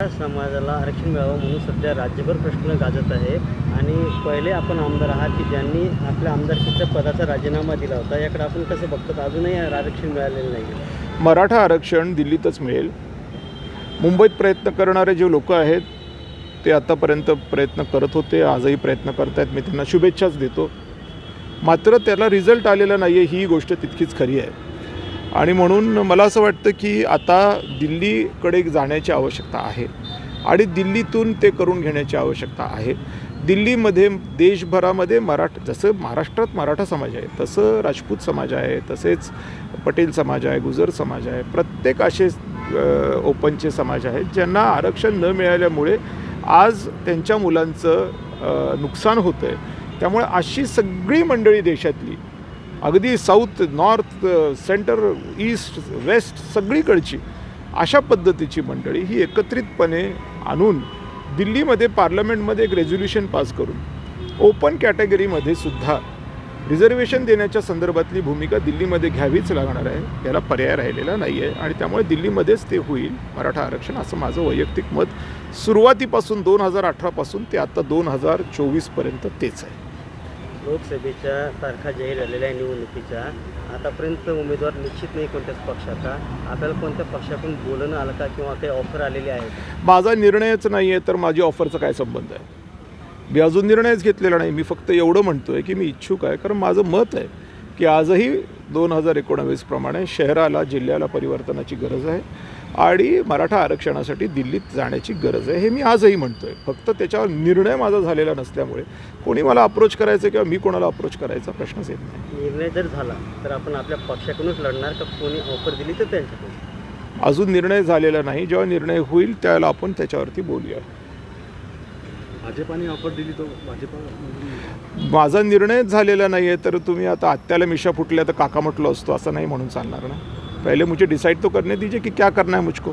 समाजाला आरक्षण मिळावं म्हणून सध्या राज्यभर प्रश्न गाजत आहे. आणि पहिले आपण आमदार आहात की ज्यांनी आपल्या आमदारकीच्या पदाचा राजीनामा दिला होता. याकडे आपण कसं बघतात अजूनही आरक्षण मिळालेलं नाही मराठा आरक्षण दिल्लीतच मिळेल. मुंबईत प्रयत्न करणारे जे लोक आहेत ते आतापर्यंत प्रयत्न करत होते. आजही प्रयत्न करत आहेत मी त्यांना शुभेच्छाच देतो. मात्र त्याला रिझल्ट आलेला नाही आहे ही गोष्ट तितकीच खरी आहे. आणि म्हणून मला असं वाटतं की आता दिल्लीकडे जाण्याची आवश्यकता आहे आणि दिल्लीतून ते करून घेण्याची आवश्यकता आहे. दिल्लीमध्ये देशभरामध्ये मराठ जसं महाराष्ट्रात मराठा समाज आहे तसं राजपूत समाज आहे तसेच पटेल समाज आहे गुजर समाज आहे प्रत्येक असे ओपनचे समाज आहेत ज्यांना आरक्षण न मिळाल्यामुळे आज त्यांच्या मुलांचं नुकसान होतं आहे त्यामुळे अशी सगळी मंडळी देशातली अगदी south north centre east west सगळीकडची अशा पद्धतीची मंडळी ही एकत्रितपणे आणून दिल्लीमध्ये पार्लमेंटमध्ये एक रेझोल्युशन पास करून ओपन कॅटेगरीमध्ये सुद्धा रिझर्वेशन देण्याच्या संदर्भातली भूमिका दिल्लीमध्ये घ्यावीच लागणार आहे. याला पर्याय राहिलेला नाही आहे आणि त्यामुळे दिल्लीमध्येच ते होईल मराठा आरक्षण असं माझं वैयक्तिक मत. सुरुवातीपासून दोन हजार अठरापासून ते आता दोन हजार चोवीसपर्यंत तेच आहे. लोकसभेच्या तारखा जाहीर झालेल्या आहे निवडणुकीच्या आतापर्यंत उमेदवार निश्चित नाही कोणत्याच पक्षाचा. आपल्याला कोणत्या पक्षाकडून बोलणं आलं का किंवा काही ऑफर आलेली आहे माझा निर्णयच नाही आहे तर माझी ऑफरचा काय संबंध आहे? मी अजून निर्णयच घेतलेला नाही. मी फक्त एवढं म्हणतो आहे की मी इच्छुक आहे कारण माझं मत आहे. की आजही दोन हजार एकोणावीसप्रमाणे शहराला जिल्ह्याला परिवर्तनाची गरज आहे आणि मराठा आरक्षणासाठी दिल्लीत जाण्याची गरज आहे हे मी आजही म्हणतो आहे फक्त त्याच्यावर निर्णय माझा झालेला नसल्यामुळे कोणी मला अप्रोच करायचं किंवा मी कोणाला अप्रोच करायचा प्रश्नच येत नाही. निर्णय जर झाला तर आपण आपल्या पक्षाकडूनच लढणार का कोणी ऑफर दिली तर त्यांच्याकडून? अजून निर्णय झालेला नाही. जेव्हा निर्णय होईल त्यावेळेला आपण त्याच्यावरती बोलूया. भाजपाने ऑफर दिली तो भाजपा माझा निर्णयच झालेला नाही आहे तर तुम्ही आता आत्याला मिशा फुटल्या तर काका म्हटलो असतो असं नाही म्हणून चालणार ना. पहिले मुझे डिसाइड तो करने दीजिए कि क्या करना है मुझको.